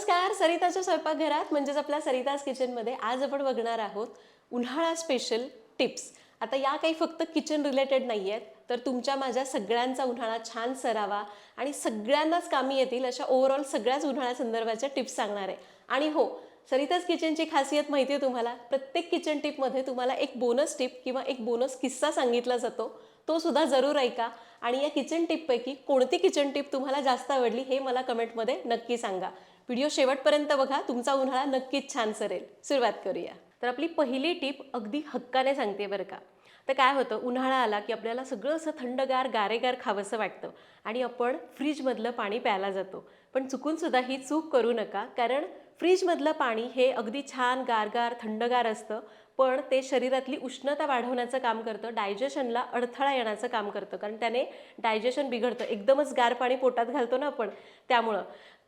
नमस्कार सरिताच्या स्वयंपाकघरात म्हणजेच आपल्या सरिताज किचनमध्ये आज आपण बघणार आहोत उन्हाळा स्पेशल टिप्स आता या काही फक्त किचन रिलेटेड नाही आहेत तर तुमच्या माझ्या सगळ्यांचा उन्हाळा छान सरावा आणि सगळ्यांनाच कामी येतील अशा ओव्हरऑल सगळ्याच उन्हाळ्या संदर्भाच्या टिप्स सांगणार आहे. आणि हो सरिताज किचनची खासियत माहिती आहे तुम्हाला प्रत्येक किचन टिपमध्ये तुम्हाला एक बोनस टिप किंवा एक बोनस किस्सा सांगितला जातो. तो सुद्धा जरूर ऐका. आणि या किचन टिपपैकी कोणती किचन टिप तुम्हाला जास्त आवडली हे मला कमेंटमध्ये नक्की सांगा. व्हिडिओ शेवटपर्यंत बघा तुमचा उन्हाळा नक्कीच छान सरेल. सुरुवात करूया. तर आपली पहिली टिप अगदी हक्काने सांगते बरं का. तर काय होतं उन्हाळा आला की आपल्याला सगळं असं थंडगार गारेगार खावंसं वाटतं आणि आपण फ्रीजमधलं पाणी प्यायला जातो. पण चुकूनसुद्धा ही चूक करू नका कारण फ्रीजमधलं पाणी हे अगदी छान गारगार थंडगार असतं. पण ते शरीरातली उष्णता वाढवण्याचं काम करतं डायजेशनला अडथळा येण्याचं काम करतं. कारण त्याने डायजेशन बिघडतं. एकदमच गार पाणी पोटात घालतो ना आपण त्यामुळं.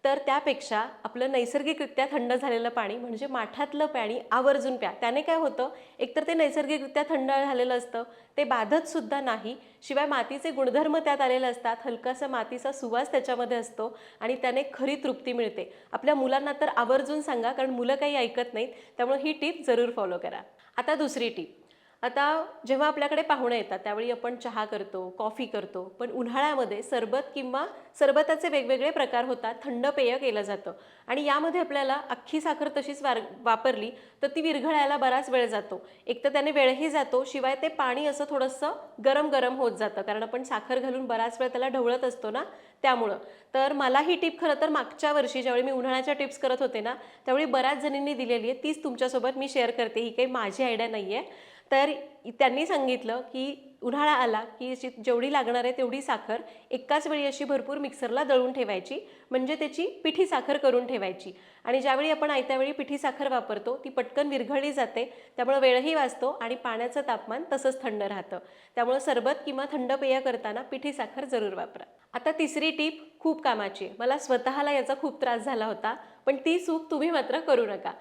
तर त्यापेक्षा आपलं नैसर्गिकरित्या थंड झालेलं पाणी म्हणजे माठातलं पाणी आवर्जून प्या. त्याने काय होतं एकतर ते नैसर्गिकरित्या थंड झालेलं असतं ते बाधत सुद्धा नाही. शिवाय मातीचे गुणधर्म त्यात आलेले असतात. हलकासा मातीचा सुवास त्याच्यामध्ये असतो आणि त्याने खरी तृप्ती मिळते. आपल्या मुलांना तर आवर्जून सांगा कारण मुलं काही ऐकत नाहीत. त्यामुळे ही टीप जरूर फॉलो करा. आता दुसरी टीप. आता जेव्हा आपल्याकडे पाहुणे येतात त्यावेळी आपण चहा करतो कॉफी करतो पण उन्हाळ्यामध्ये सरबत किंवा सरबताचे वेगवेगळे प्रकार होतात थंड पेय केलं जातं. आणि यामध्ये आपल्याला अख्खी साखर तशीच वार वापरली तर ती विरघळायला बराच वेळ जातो. एक तर त्याने वेळही जातो शिवाय ते पाणी असं थोडंसं गरम गरम होत जातं कारण आपण साखर घालून बराच वेळ त्याला ढवळत असतो ना त्यामुळं. तर मला ही टीप खरं तर मागच्या वर्षी ज्यावेळी मी उन्हाळ्याच्या टिप्स करत होते ना त्यावेळी बऱ्याच जणींनी दिलेली आहे तीच तुमच्यासोबत मी शेअर करते ही काही माझी आयडिया नाही आहे तर त्यांनी सांगितलं की उन्हाळा आला की अशी जेवढी लागणार आहे तेवढी साखर एकाच वेळी अशी भरपूर मिक्सरला दळून ठेवायची म्हणजे त्याची पिठी साखर करून ठेवायची. आणि ज्यावेळी आपण आयत्यावेळी पिठी साखर वापरतो ती पटकन विरघळली जाते त्यामुळे वेळही वाचतो आणि पाण्याचं तापमान तसंच थंड राहतं. त्यामुळे सरबत किंवा थंड पेय करताना पिठी साखर जरूर वापरा. आता तिसरी टीप खूप कामाची आहे. मला स्वतःला याचा खूप त्रास झाला होता. पण ती चूक तुम्ही मात्र करू नका.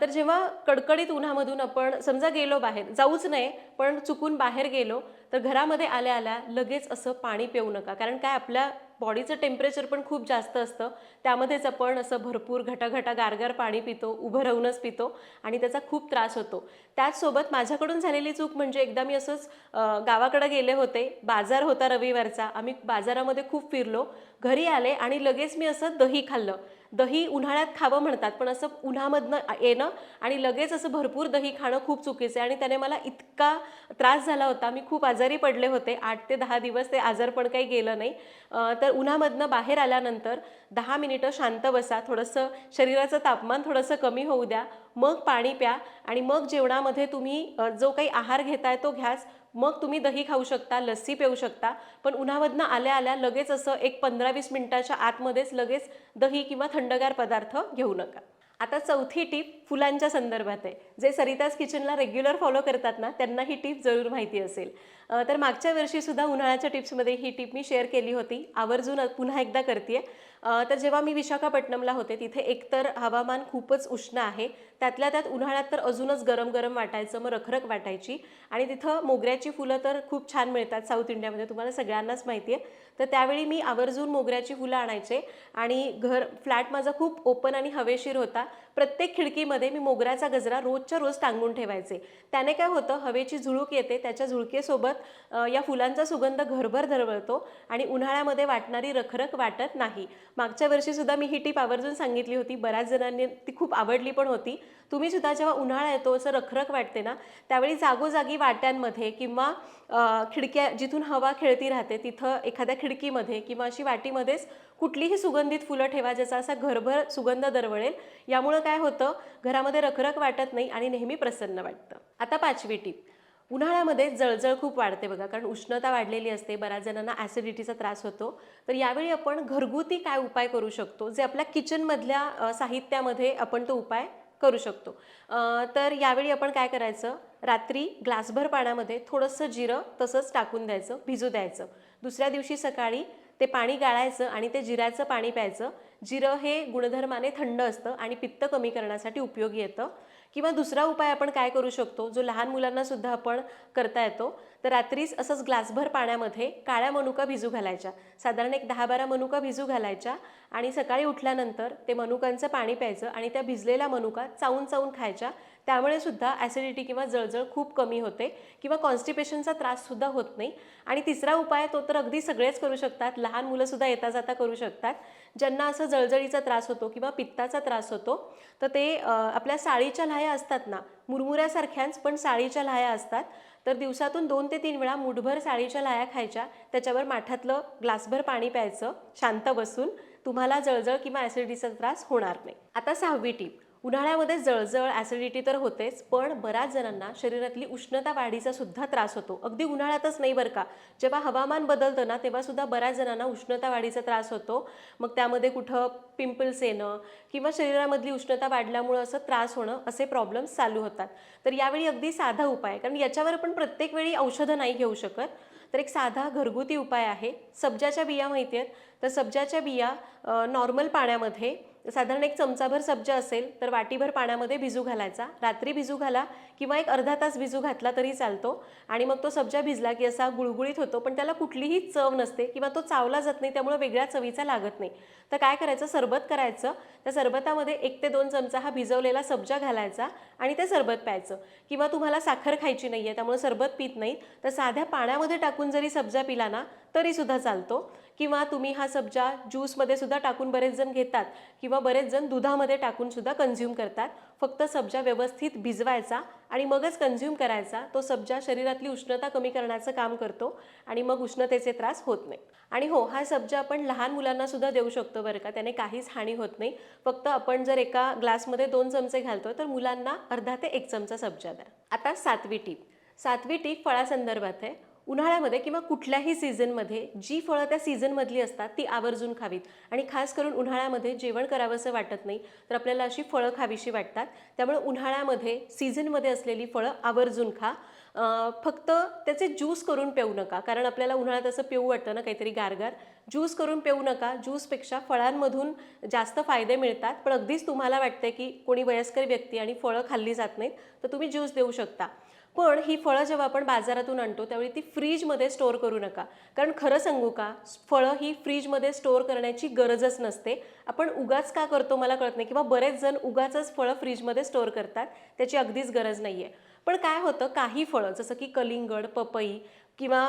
तर जेव्हा कडकडीत उन्हामधून आपण समजा गेलो बाहेर जाऊच नाही पण चुकून बाहेर गेलो तर घरामध्ये आल्या आल्या लगेच असं पाणी पिऊ नका. कारण काय आपल्या बॉडीचं टेम्परेचर पण खूप जास्त असतं. त्यामध्येच आपण असं भरपूर घटाघटा गारगार पाणी पितो उभं राहूनच पितो आणि त्याचा खूप त्रास होतो. त्याचसोबत माझ्याकडून झालेली चूक म्हणजे एकदा मी असंच गावाकडे गेले होते. बाजार होता रविवारचा. आम्ही बाजारामध्ये खूप फिरलो. घरी आले आणि लगेच मी असं दही खाल्लं. दही उन्हाळ्यात खावं म्हणतात पण असं उन्हामधनं येणं आणि लगेच असं भरपूर दही खाणं खूप चुकीचं आहे. आणि त्याने मला इतका त्रास झाला होता. मी खूप आजारी पडले होते. आठ ते दहा दिवस ते आजार पण काही गेलं नाही. तर उन्हामधनं बाहेर आल्यानंतर दहा मिनिटं शांत बसा. थोडंसं शरीराचं तापमान थोडंसं कमी होऊ द्या. मग पाणी प्या आणि मग जेवणामध्ये तुम्ही जो काही आहार घेताय तो घ्यास मग तुम्ही दही खाऊ शकता लस्सी पिऊ शकता पण उन्हामधनं आल्या आल्या लगेच असं एक पंधरा वीस मिनिटाच्या आतमध्येच लगेच दही किंवा थंडगार पदार्थ घेऊ नका. आता चौथी टीप फुलांच्या संदर्भात आहे. जे सरिताज किचनला रेग्युलर फॉलो करतात ना त्यांना ही टीप जरूर माहिती असेल. तर मागच्या वर्षीसुद्धा उन्हाळ्याच्या टिप्समध्ये ही टीप मी शेअर केली होती. आवर्जून पुन्हा एकदा करते तर जेव्हा मी विशाखापट्टणमला होते तिथे एकतर हवामान खूपच उष्ण आहे. त्यातल्या त्यात उन्हाळ्यात तर अजूनच गरम गरम वाटायचं मग रखरख वाटायची. आणि तिथं मोगऱ्याची फुलं तर खूप छान मिळतात साऊथ इंडियामध्ये तुम्हाला सगळ्यांनाच माहिती आहे. तर त्यावेळी मी आवर्जून मोगऱ्याची फुलं आणायचे. आणि घर फ्लॅट माझा खूप ओपन आणि हवेशीर होता. प्रत्येक खिडकीमध्ये मी मोगऱ्याचा गजरा रोजच्या रोज टांगून ठेवायचे. त्याने काय होतं हवेची झुळूक येते त्याच्या झुळकेसोबत या फुलांचा सुगंध घरभर दरवळतो आणि उन्हाळ्यामध्ये वाटणारी रखरख वाटत नाही. मागच्या वर्षीसुद्धा मी ही टीप आवर्जून सांगितली होती. बऱ्याच जणांनी ती खूप आवडली पण होती. तुम्ही सुद्धा जेव्हा उन्हाळा येतो असं रखरख वाटते ना त्यावेळी जागोजागी वाट्यांमध्ये किंवा खिडक्या जिथून हवा खेळती राहते तिथं एखाद्या खिडकीमध्ये किंवा अशी वाटीमध्येच कुठलीही सुगंधित फुलं ठेवा ज्याचा असा घरभर सुगंध दरवळेल. यामुळं काय होतं घरामध्ये रखरख वाटत नाही आणि नेहमी प्रसन्न वाटतं. आता पाचवी टीप. उन्हाळ्यामध्ये जळजळ खूप वाढते बघा कारण उष्णता वाढलेली असते बऱ्याच जणांना ॲसिडिटीचा त्रास होतो. तर यावेळी आपण घरगुती काय उपाय करू शकतो जे आपल्या किचनमधल्या साहित्यामध्ये आपण तो उपाय करू शकतो. तर यावेळी आपण काय करायचं? रात्री ग्लासभर पाण्यामध्ये थोडंसं जिरं तसंच टाकून द्यायचं भिजू द्यायचं. दुसऱ्या दिवशी सकाळी ते पाणी गाळायचं आणि ते जिऱ्याचं पाणी प्यायचं. जिरं हे गुणधर्माने थंड असतं आणि पित्त कमी करण्यासाठी उपयोगी येतं. किंवा दुसरा उपाय आपण काय करू शकतो जो लहान मुलांना सुद्धा आपण करता येतो तर रात्रीच असंच ग्लासभर पाण्यामध्ये काळ्या मनुका भिजू घालायच्या. साधारण एक दहा बारा मनुका भिजू घालायच्या आणि सकाळी उठल्यानंतर ते मनुकांचं पाणी प्यायचं आणि त्या भिजलेल्या मनुका चावून चावून खायच्या. त्यामुळे सुद्धा ॲसिडिटी किंवा जळजळ खूप कमी होते किंवा कॉन्स्टिपेशनचा त्राससुद्धा होत नाही. आणि तिसरा उपाय तो तर अगदी सगळेच करू शकतात. लहान मुलंसुद्धा येता जाता करू शकतात. ज्यांना असं जळजळीचा त्रास होतो किंवा पित्ताचा त्रास होतो तर ते आपल्या साळीच्या लाह्या असतात ना मुरमुऱ्यासारख्याच पण साळीच्या लाह्या असतात. तर दिवसातून दोन ते तीन वेळा मुठभर साळीच्या लाह्या खायच्या. त्याच्यावर माठातलं ग्लासभर पाणी प्यायचं शांत बसून. तुम्हाला जळजळ किंवा ॲसिडिटीचा त्रास होणार नाही. आता सहावी टीप उन्हाळ्यामध्ये जळजळ ॲसिडिटी तर होतेच पण बऱ्याच जणांना शरीरातली उष्णता वाढीचा सुद्धा त्रास होतो. अगदी उन्हाळ्यातच नाही बरं का. जेव्हा हवामान बदलतं ना तेव्हा सुद्धा बऱ्याच जणांना उष्णता वाढीचा त्रास होतो. मग त्यामध्ये कुठं पिंपल्स येणं किंवा शरीरामधली उष्णता वाढल्यामुळं असं त्रास होणं असे प्रॉब्लेम्स चालू होतात. तर यावेळी अगदी साधा उपाय कारण याच्यावर आपण प्रत्येक वेळी औषधं नाही घेऊ शकत. तर एक साधा घरगुती उपाय आहे. सब्जाच्या बिया माहिती आहेत? तर सब्जाच्या बिया नॉर्मल पाण्यामध्ये साधारण एक चमचाभर सब्जा असेल तर वाटीभर पाण्यामध्ये भिजू घालायचा. रात्री भिजू घाला किंवा एक अर्धा तास भिजू घातला तरी चालतो. आणि मग तो सब्जा भिजला की असा गुळगुळीत होतो पण त्याला कुठलीही चव नसते किंवा तो चावला जात नाही त्यामुळे वेगळ्या चवीचा लागत नाही. तर काय करायचं? सरबत करायचं. त्या सरबतामध्ये एक ते दोन चमचा हा भिजवलेला सब्जा घालायचा आणि ते सरबत प्यायचं. किंवा तुम्हाला साखर खायची नाही आहे त्यामुळे सरबत पित नाही तर साध्या पाण्यामध्ये टाकून जरी सब्जा पिला ना तरीसुद्धा चालतो. किंवा तुम्ही हा सब्जा ज्यूसमध्ये सुद्धा टाकून बरेच जण घेतात किंवा बरेच जण दुधामध्ये टाकून सुद्धा कन्झ्युम करतात. फक्त सब्जा व्यवस्थित भिजवायचा आणि मगच कन्झ्युम करायचा. तो सब्जा शरीरातली उष्णता कमी करण्याचं काम करतो आणि मग उष्णतेचे त्रास होत नाही. आणि हो हा सब्जा आपण लहान मुलांना सुद्धा देऊ शकतो बरं का. त्याने काहीच हानी होत नाही. फक्त आपण जर एका ग्लासमध्ये दोन चमचे घालतो तर मुलांना अर्धा ते एक चमचा सब्जा द्या. आता सातवी टीप. सातवी टीप फळासंदर्भात आहे. उन्हाळ्यामध्ये किंवा कुठल्याही सीझनमध्ये जी फळं त्या सीझनमधली असतात ती आवर्जून खावीत. आणि खास करून उन्हाळ्यामध्ये जेवण करावंसं वाटत नाही तर आपल्याला अशी फळं खावीशी वाटतात. त्यामुळे उन्हाळ्यामध्ये सीझनमध्ये असलेली फळं आवर्जून खा. फक्त त्याचे ज्यूस करून पिऊ नका कारण आपल्याला उन्हाळ्यात असं पिऊ वाटतं ना काहीतरी गारगार. ज्यूस करून पिऊ नका ज्यूसपेक्षा फळांमधून जास्त फायदे मिळतात. पण अगदीच तुम्हाला वाटतं की कोणी वयस्कर व्यक्ती आणि फळं खाल्ली जात नाहीत तर तुम्ही ज्यूस देऊ शकता. पण ही फळं जेव्हा आपण बाजारातून आणतो त्यावेळी ती फ्रीजमध्ये स्टोअर करू नका. कारण खरं सांगू का फळं ही फ्रीजमध्ये स्टोअर करण्याची गरजच नसते. आपण उगाच का करतो मला कळत नाही किंवा बरेच जण उगाचच फळं फ्रीजमध्ये स्टोअर करतात त्याची अगदीच गरज नाही आहे पण काय होतं काही फळं जसं की कलिंगड पपई किंवा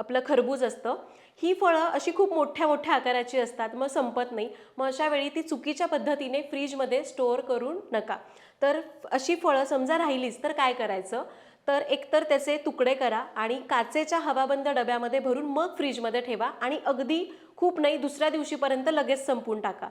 आपलं खरबूज असतं ही फळं अशी खूप मोठ्या मोठ्या आकाराची असतात मग संपत नाही. मग अशा वेळी ती चुकीच्या पद्धतीने फ्रीजमध्ये स्टोअर करू नका. तर अशी फळं समजा राहिलीच तर काय करायचं? तर एकतर त्याचे तुकडे करा आणि काचेच्या हवाबंद डब्यामध्ये भरून मग फ्रीजमध्ये ठेवा आणि अगदी खूप नाही दुसऱ्या दिवशीपर्यंत लगेच संपून टाका.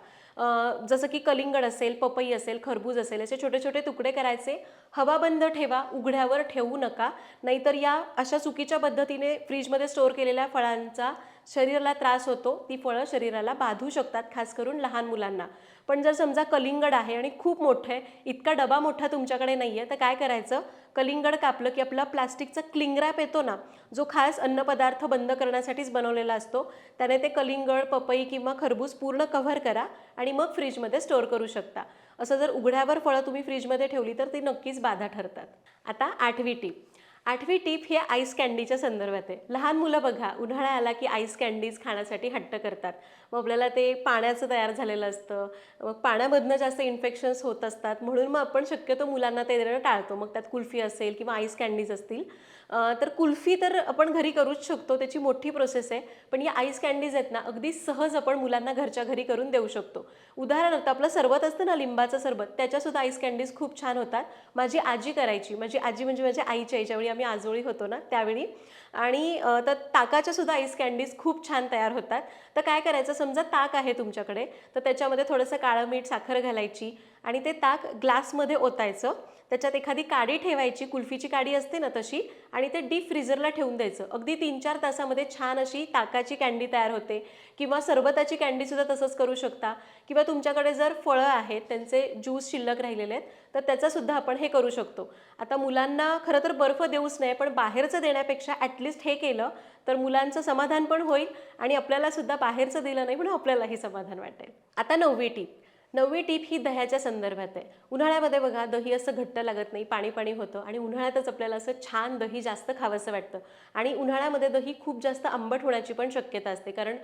जसं की कलिंगड असेल पपई असेल खरबूज असेल असे छोटे छोटे तुकडे करायचे. हवाबंद ठेवा उघड्यावर ठेवू नका. नाहीतर या अशा चुकीच्या पद्धतीने फ्रीजमध्ये स्टोअर केलेल्या फळांचा शरीराला त्रास होतो. ती फळं शरीराला बाधू शकतात खास करून लहान मुलांना. पण जर समजा कलिंगड आहे आणि खूप मोठं आहे इतका डबा मोठा तुमच्याकडे नाही आहे तर काय करायचं? कलिंगड कापलं की आपला प्लास्टिकचा क्लिंग रॅप येतो ना जो खास अन्नपदार्थ बंद करण्यासाठीच बनवलेला असतो त्याने ते कलिंगड पपई किंवा खरबूज पूर्ण कव्हर करा आणि मग फ्रीजमध्ये स्टोअर करू शकता. असं जर उघड्यावर फळं तुम्ही फ्रीजमध्ये ठेवली तर ती नक्कीच बाधा ठरतात. आता आठवी टीप आठवी टीप ही आईस कॅन्डीच्या संदर्भात आहे. लहान मुलं बघा उन्हाळा आला की आईस कॅन्डीज खाण्यासाठी हट्ट करतात. मग आपल्याला ते पाण्याचं तयार झालेलं असतं. मग पाण्यामधनं जास्त इन्फेक्शन्स होत असतात. म्हणून मग आपण शक्यतो मुलांना ते देणं टाळतो. मग त्यात कुल्फी असेल किंवा आईस कॅन्डीज असतील. तर कुल्फी तर आपण घरी करूच शकतो त्याची मोठी प्रोसेस आहे. पण या आईस कॅन्डीज आहेत ना अगदी सहज आपण मुलांना घरच्या घरी करून देऊ शकतो. उदाहरणार्थ आपलं सरबत असतं ना लिंबाचं सरबत त्याच्यासुद्धा आईस कॅन्डीज खूप छान होतात. माझी आजी करायची. माझी आजी म्हणजे माझ्या आईच्या आई ज्यावेळी आम्ही आजोळी होतो ना त्यावेळी. आणि तर ताकाच्या सुद्धा आईस कॅन्डीज खूप छान तयार होतात. तर काय करायचं समजा ताक आहे तुमच्याकडे तर त्याच्यामध्ये थोडंसं काळं मीठ साखर घालायची. आणि ते ताक ग्लासमध्ये ओतायचं. त्याच्यात एखादी काडी ठेवायची कुल्फीची काडी असते ना तशी आणि ते डीप फ्रीझरला ठेवून द्यायचं. अगदी तीन चार तासामध्ये छान अशी ताकाची कँडी तयार होते. किंवा सरबताची कँडीसुद्धा तसंच करू शकता. किंवा तुमच्याकडे जर फळं आहेत त्यांचे ज्यूस शिल्लक राहिलेले आहेत तर त्याचासुद्धा आपण हे करू शकतो. आता मुलांना खरं तर बर्फ देऊच नाही पण बाहेरचं देण्यापेक्षा ॲटलिस्ट हे केलं तर मुलांचं समाधान पण होईल आणि आपल्यालासुद्धा बाहेरचं दिलं नाही म्हणून आपल्यालाही समाधान वाटेल. आता नववी टीप. नववी टीप ही दह्याच्या संदर्भात आहे. उन्हाळ्यामध्ये बघा दही असं घट्ट लागत नाही पाणी पाणी होतं आणि उन्हाळ्यातच आपल्याला असं छान दही जास्त खावंसं वाटतं. आणि उन्हाळ्यामध्ये दही खूप जास्त आंबट होण्याची पण शक्यता असते. कारण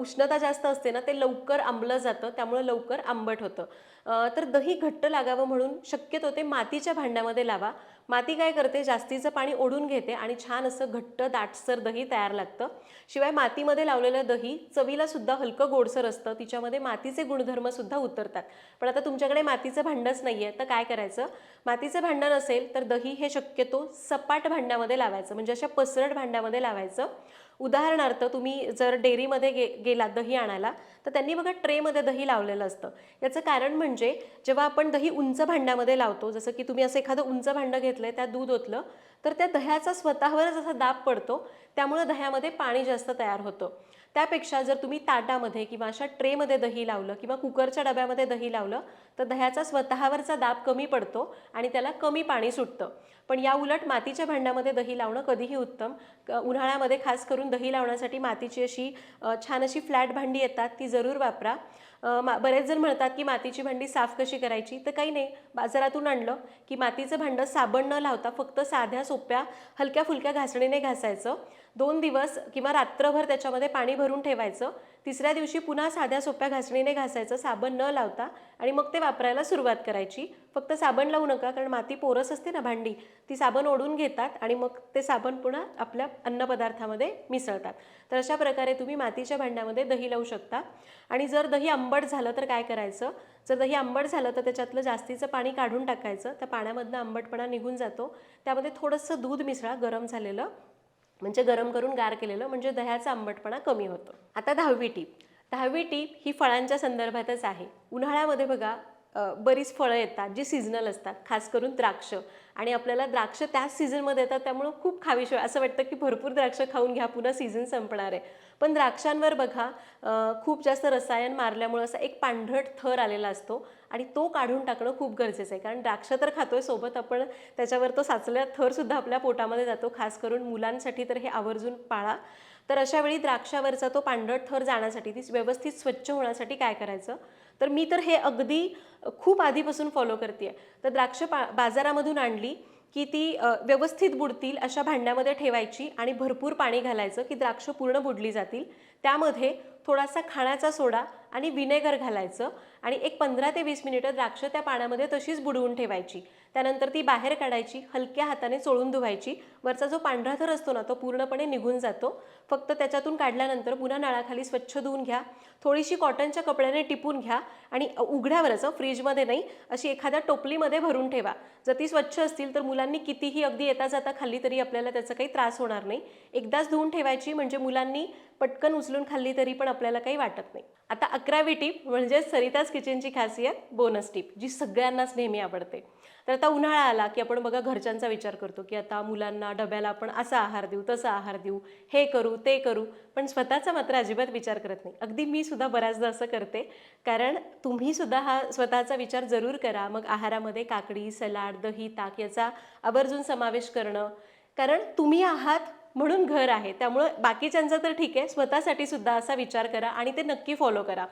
उष्णता जास्त असते ना ते लवकर आंबलं जातं त्यामुळे लवकर आंबट होतं. तर दही घट्ट लागावं म्हणून शक्यतो ते मातीच्या भांड्यामध्ये लावा. माती काय करते? जास्तीचं पाणी ओढून घेते आणि छान असं घट्ट दाटसर दही तयार लागतं. शिवाय मातीमध्ये लावलेलं दही चवीला सुद्धा हलकं गोडसर असतं. तिच्यामध्ये मातीचे गुणधर्मसुद्धा उतरतात. पण आता तुमच्याकडे मातीचं भांडंच नाही आहे तर काय करायचं? मातीचं भांडं नसेल तर दही हे शक्यतो सपाट भांड्यामध्ये लावायचं. म्हणजे अशा पसरट भांड्यामध्ये लावायचं. उदाहरणार्थ तुम्ही जर डेअरीमध्ये गे गेलात दही आणायला तर त्यांनी बघा ट्रेमध्ये दही लावलेलं असतं. याचं कारण म्हणजे जेव्हा आपण दही उंच भांड्यामध्ये लावतो जसं की तुम्ही असं एखादं उंच भांडं घेतलं आहे त्यात दूध ओतलं तर त्या दह्याचा स्वतःवरच असा दाब पडतो. त्यामुळं दह्यामध्ये पाणी जास्त तयार होतं. त्यापेक्षा जर तुम्ही ताटामध्ये किंवा अशा ट्रेमध्ये दही लावलं किंवा कुकरच्या डब्यामध्ये दही लावलं तर दह्याचा स्वतःवरचा दाब कमी पडतो आणि त्याला कमी पाणी सुटतं. पण या उलट मातीच्या भांड्यामध्ये दही लावणं कधीही उत्तम. उन्हाळ्यामध्ये खास करून दही लावण्यासाठी मातीची अशी छान अशी फ्लॅट भांडी येतात ती जरूर वापरा. बरेच जण म्हणतात की मातीची भांडी साफ कशी करायची? तर काही नाही. बाजारातून आणलं की मातीचं भांडं साबण न लावता फक्त साध्या सोप्या हलक्या फुलक्या घासणीने घासायचं. दोन दिवस किंवा रात्रभर त्याच्यामध्ये पाणी भरून ठेवायचं. तिसऱ्या दिवशी पुन्हा साध्या सोप्या घासणीने घासायचं साबण न लावता आणि मग ते वापरायला सुरुवात करायची. फक्त साबण लावू नका कारण माती पोरस असते ना भांडी ती साबण ओढून घेतात आणि मग ते साबण पुन्हा आपल्या अन्नपदार्थामध्ये मिसळतात. तर अशा प्रकारे तुम्ही मातीच्या भांड्यामध्ये दही लावू शकता. आणि जर दही आंबट झालं तर काय करायचं? जर दही आंबट झालं तर त्याच्यातलं जास्तीचं पाणी काढून टाकायचं. त्या पाण्यामधनं आंबटपणा निघून जातो. त्यामध्ये थोडंसं दूध मिसळा गरम झालेलं. म्हणजे गरम करून गार केलेलं म्हणजे दह्याचा आंबटपणा कमी होतो. आता दहावी टीप. दहावी टीप ही फळांच्या संदर्भातच आहे. उन्हाळ्यामध्ये बघा बरीच फळं येतात जी सीझनल असतात खास करून द्राक्ष. आणि आपल्याला द्राक्ष त्याच सीझनमध्ये येतात त्यामुळं खूप खावीशी असं वाटतं की भरपूर द्राक्ष खाऊन घ्या पुन्हा सीझन संपणार आहे. पण द्राक्षांवर बघा खूप जास्त रसायन मारल्यामुळं असा एक पांढरट थर आलेला असतो आणि तो काढून टाकणं खूप गरजेचं आहे. कारण द्राक्ष तर खातोय सोबत आपण त्याच्यावर तो साचलेला थरसुद्धा आपल्या पोटामध्ये जातो खास करून मुलांसाठी तर हे आवर्जून पाळा. तर अशा वेळी द्राक्षावरचा तो पांढरट थर जाण्यासाठी ती व्यवस्थित स्वच्छ होण्यासाठी काय करायचं? तर मी तर हे अगदी खूप आधीपासून फॉलो करते तर द्राक्ष पा बाजारामधून आणली. की ती व्यवस्थित बुडतील अशा भांड्यामध्ये ठेवायची आणि भरपूर पाणी घालायचं की द्राक्ष पूर्ण बुडली जातील. त्यामध्ये थोडासा खाण्याचा सोडा आणि विनेगर घालायचं आणि एक पंधरा ते वीस मिनिटं द्राक्ष त्या पाण्यामध्ये तशीच बुडवून ठेवायची. त्यानंतर ती बाहेर काढायची हलक्या हाताने चोळून धुवायची. वरचा जो पांढरा थर असतो ना तो पूर्णपणे निघून जातो. फक्त त्याच्यातून काढल्यानंतर पुन्हा नळाखाली स्वच्छ धुवून घ्या. थोडीशी कॉटनच्या कपड्याने टिपून घ्या आणि उघड्यावरच फ्रीजमध्ये नाही अशी एखाद्या टोपलीमध्ये भरून ठेवा. जर ती स्वच्छ असतील तर मुलांनी कितीही अगदी येता जाता खाल्ली तरी आपल्याला त्याचा काही त्रास होणार नाही. एकदाच धुवून ठेवायची म्हणजे मुलांनी पटकन उचलून खाल्ली तरी पण आपल्याला काही वाटत नाही. आता अकरावी टीप म्हणजे सरिताज किचनची खासियत बोनस टीप जी सगळ्यांनाच नेहमी आवडते. तर आता उन्हाळा आला की आपण बघा घरच्यांचा विचार करतो की आता मुलांना डब्याला आपण असा आहार देऊ तसा आहार देऊ हे करू ते करू. पण स्वतःचा मात्र अजिबात विचार करत नाही. अगदी मी सुद्धा बऱ्याचदा असं करते. कारण तुम्ही सुद्धा हा स्वतःचा विचार जरूर करा. मग आहारामध्ये काकडी सलाड दही ताक याचा आवर्जून समावेश करणं. कारण तुम्ही आहात म्हणून घर आहे. त्यामुळं बाकीच्यांचं तर ठीक आहे. स्वतःसाठी सुद्धा असा विचार करा आणि ते नक्की फॉलो करा.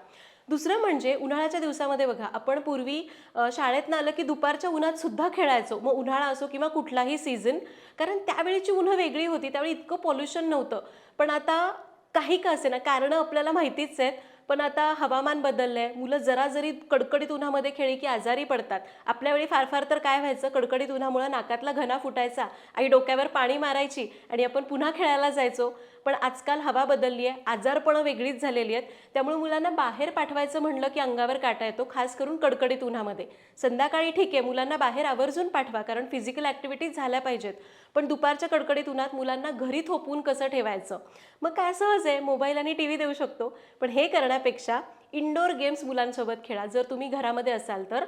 दुसरं म्हणजे उन्हाळ्याच्या दिवसामध्ये बघा आपण पूर्वी अ, शाळेतनं आलं की दुपारच्या उन्हात सुद्धा खेळायचो. मग उन्हाळा असो किंवा कुठलाही सीझन कारण त्यावेळीची उन्हं वेगळी होती त्यावेळी इतकं पॉल्युशन नव्हतं. पण आता काही का असे ना कारणं आपल्याला माहितीच आहेत. पण आता हवामान बदललं आहे मुलं जरा जरी कडकडीत उन्हामध्ये खेळली की आजारी पडतात. आपल्या वेळी फार फार तर काय व्हायचं? कडकडीत उन्हामुळे नाकातला घना फुटायचा. आई डोक्यावर पाणी मारायची आणि आपण पुन्हा खेळायला जायचो. पण आजकाल हवा बदलली आहे आजारपणं वेगळीच झालेली आहेत. त्यामुळे मुलांना बाहेर पाठवायचं म्हणलं की अंगावर काटा येतो खास करून कडकडीत उन्हामध्ये. संध्याकाळी ठीक आहे मुलांना बाहेर आवर्जून पाठवा कारण फिजिकल ॲक्टिव्हिटीज झाल्या पाहिजेत. पण दुपारच्या कडकडीत उन्हात मुलांना घरी थोपवून कसं ठेवायचं? मग काय सहज आहे? मोबाईल आणि टी व्ही देऊ शकतो. पण हे करण्यापेक्षा इंडोर गेम्स मुलांसोबत खेळा. जर तुम्ही घरामध्ये असाल तर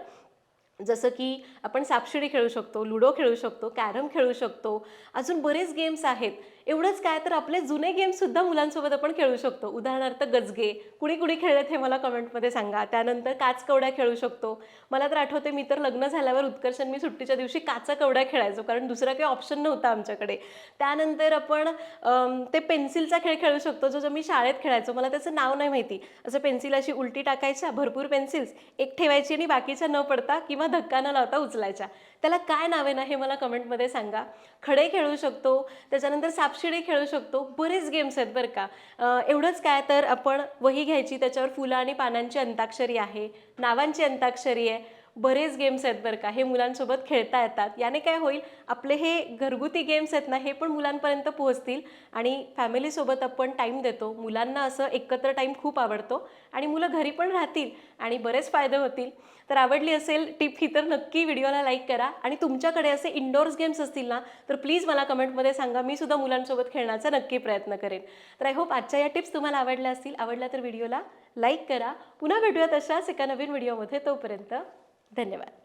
जसं की आपण सापशिडी खेळू शकतो लुडो खेळू शकतो कॅरम खेळू शकतो. अजून बरेच गेम्स आहेत. एवढंच काय तर आपले जुने गेमसुद्धा मुलांसोबत आपण खेळू शकतो. उदाहरणार्थ गजगे. कुणी कुणी खेळलेत हे मला कमेंटमध्ये सांगा. त्यानंतर काच कवड्या खेळू शकतो. मला तर आठवते मी तर लग्न झाल्यावर उत्कर्षण मी सुट्टीच्या दिवशी काचा कवड्या खेळायचो कारण दुसरा काही ऑप्शन नव्हता आमच्याकडे. त्यानंतर आपण ते पेन्सिलचा खेळ खेळू शकतो जो जो मी शाळेत खेळायचो. मला त्याचं नाव नाही माहिती. असं पेन्सिल अशी उलटी टाकायच्या भरपूर पेन्सिल्स एक ठेवायची आणि बाकीच्या न पडता किंवा धक्का न लावता उचलायच्या. त्याला काय नाव आहे ना हे मला कमेंटमध्ये सांगा. खडे खेळू शकतो. त्याच्यानंतर सापशिडी खेळू शकतो. बरेच गेम्स आहेत बरं का. एवढंच काय तर आपण वही घ्यायची त्याच्यावर फुलं आणि पानांची अंताक्षरी आहे. नावांची अंताक्षरी आहे. बरेच गेम्स आहेत बरं का. हे मुलांसोबत खेळता येतात. याने काय होईल? आपले हे घरगुती गेम्स आहेत ना हे पण मुलांपर्यंत पोहोचतील आणि फॅमिलीसोबत आपण टाईम देतो. मुलांना असं एकत्र टाईम खूप आवडतो आणि मुलं घरी पण राहतील आणि बरेच फायदे होतील. तर आवडली असेल टिप ही तर नक्की व्हिडिओला लाईक करा आणि तुमच्याकडे असे इंडोर्स गेम्स असतील ना तर प्लीज मला कमेंटमध्ये सांगा. मी सुद्धा मुलांसोबत खेळण्याचा नक्की प्रयत्न करेन. तर आय होप आजच्या या टिप्स तुम्हाला आवडल्या असतील. आवडल्या तर व्हिडिओला लाईक करा. पुन्हा भेटूयात अशाच एका नवीन व्हिडिओमध्ये तोपर्यंत धन्यवाद.